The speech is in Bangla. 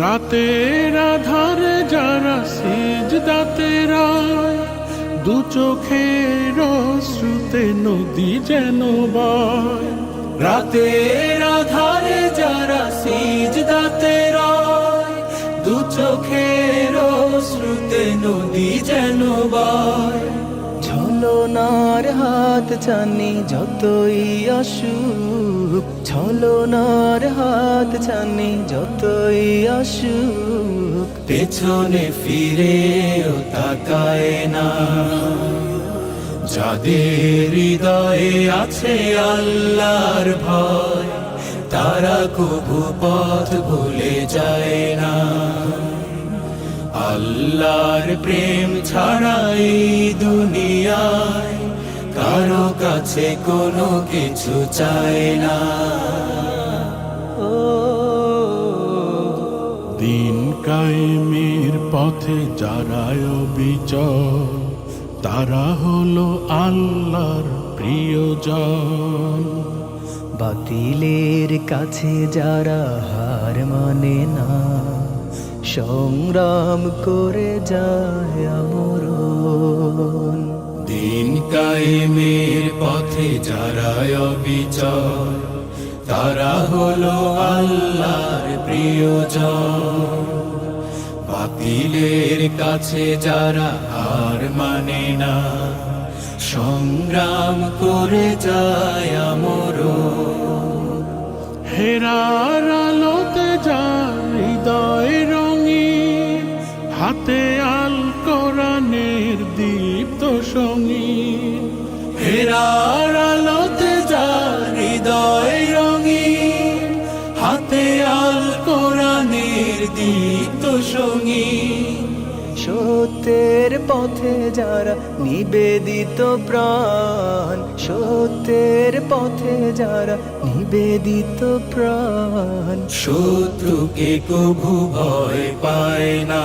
রাতের আধারে যারা সিজদাতে রায়, দু চোখের শ্রুতে নদী যেন বয়। রাতের আধারে যারা সিজদাতে রয়, দু চোখের শ্রুতে নদী যেন বয়। ছলনার হাত জানি যতই অসুখ ছলনার হাত জানি যতই অসুখ পেছনে ফিরেও তাকায় না। যাদের হৃদয়ে আছে আল্লাহর ভয়, তারা কবু পথ ভুলে যায় না। আল্লাহর প্রেম ছাড়া এই দুনিয়ায় কারও কাছে কোনো কিছু চায় না। দিন কায়েমের পথে যারায় বিচল তারা হলো আল্লাহর প্রিয়জন। বাতিলের কাছে যারা হার মানে না সংগ্রাম করে যায় আমরণ। দিন কায়েমের পথে যারা অবিচল, তারা হলো আল্লাহর প্রিয়জন। বাতিলের কাছে যারা হার মানে না, সংগ্রাম করে যায় আমরণ। হেরার আলোতে যার হৃদয় রঙিন, হাতে আল হেরার আলোতে যার হৃদয় রঙিন, হাতে আল কোরআনের দীপ্ত সঙ্গীন। সত্যের পথে যারা নিবেদিত প্রাণ, সত্যের পথে যারা নিবেদিত প্রাণ। শত্রুকে কভু ভয় পায় না।